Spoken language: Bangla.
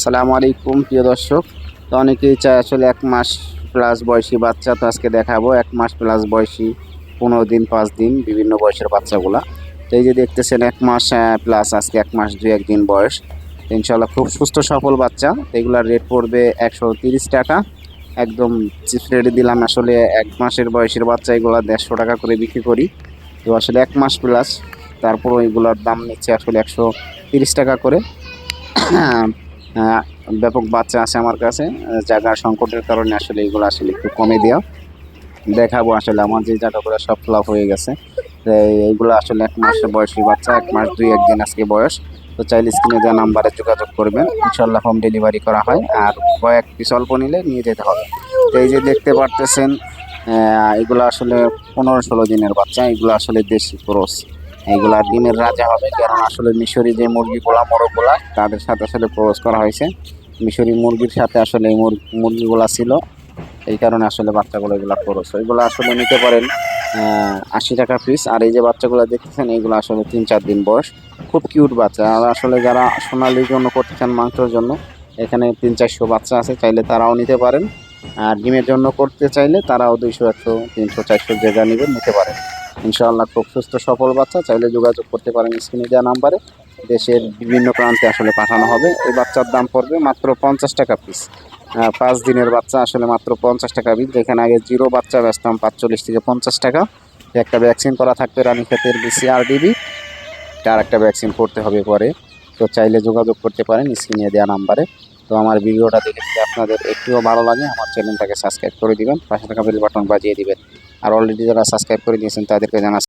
আসসালামু আলাইকুম, প্রিয় দর্শক। তো অনেকেই চায় আসলে এক মাস প্লাস বয়সী বাচ্চা, তো আজকে দেখাবো এক মাস প্লাস বয়সী, পনেরো দিন, পাঁচ দিন বিভিন্ন বয়সের বাচ্চাগুলা। তো এই যে দেখতেছেন, এক মাস প্লাস আজকে এক মাস, দুই একদিন বয়স। ইনশাল্লাহ খুব সুস্থ, সফল বাচ্চা। এগুলার রেট পড়বে একশো তিরিশ টাকা। একদম চিপ রেটে দিলাম আসলে এক মাসের বয়সের বাচ্চা, এগুলা দেড়শো টাকা করে বিক্রি করি। তো আসলে এক মাস প্লাস তারপর এগুলোর দাম নিচ্ছে আসলে একশো তিরিশ টাকা করে। ব্যাপক বাচ্চা আছে আমার কাছে জায়গার সংকটের কারণে আসলে এগুলো আসলে একটু কমে দেওয়া দেখাবো আসলে আমার যে জায়গাগুলো সব ফ্লপ হয়ে গেছে। এইগুলো আসলে এক মাসের বয়সী বাচ্চা, এক মাস দুই একদিন আজকে বয়স। তো চাইলে স্ক্রিনে দেওয়া নাম্বারে যোগাযোগ করবেন। ইনশাল্লাহ হোম ডেলিভারি করা হয়। আর কয়েক পিস অল্প নিলে নিয়ে যেতে হবে। তো এই যে দেখতে পারতেছেন এগুলো আসলে পনেরো ষোলো দিনের বাচ্চা। এগুলো আসলে দেশি ক্রস। এইগুলা ডিমের রাজা হবে, কারণ আসলে মিশরি যে মুরগিগুলা, মোরগগুলা, তাদের সাথে আসলে ক্রস করা হয়েছে। মিশরি মুরগির সাথে আসলে এই মুর- মুরগিগুলা ছিল। এই কারণে আসলে বাচ্চাগুলো এগুলা ক্রস এগুলো আসলে নিতে পারেন আশি টাকা পিস আর এই যে বাচ্চাগুলো দেখতেছেন এইগুলো আসলে তিন চার দিন বয়স। খুব কিউট বাচ্চা। আর আসলে যারা সোনালির জন্য করতে চান মাংসের জন্য, এখানে তিন চারশো বাচ্চা আছে, চাইলে তারাও নিতে পারেন। আর ডিমের জন্য করতে চাইলে তারাও দুইশো, একশো, তিনশো, চারশো জায়গা নেবেন, নিতে পারেন। ইনশাআল্লাহ খুব সুস্থ, সফল বাচ্চা। চাইলে যোগাযোগ করতে পারেন স্ক্রিনে দেওয়া নাম্বারে। দেশের বিভিন্ন প্রান্তে আসলে পাঠানো হবে। এই বাচ্চার দাম পড়বে মাত্র পঞ্চাশ টাকা পিস পাঁচ দিনের বাচ্চা আসলে মাত্র পঞ্চাশ টাকা পিস যেখানে আগে জিরো বাচ্চা বেচতাম পাঁচচল্লিশ থেকে পঞ্চাশ টাকা। একটা ভ্যাকসিন করা থাকবে রানী ক্ষেতের রানীক্ষেতের বিসিআরডিবি তার একটা ভ্যাকসিন করতে হবে পরে। তো চাইলে যোগাযোগ করতে পারেন স্ক্রিনে দেওয়া নাম্বারে। তো আমার ভিডিওটা দেখে যদি আপনাদের একটুও ভালো লাগে, আমার চ্যানেলটাকে সাবস্ক্রাইব করে দিবেন। পাশে থাকা বেল বাটন বাজিয়ে দিবেন। আর অলরেডি যারা সাবস্ক্রাইব করে দিয়েছেন তাদেরকে জানা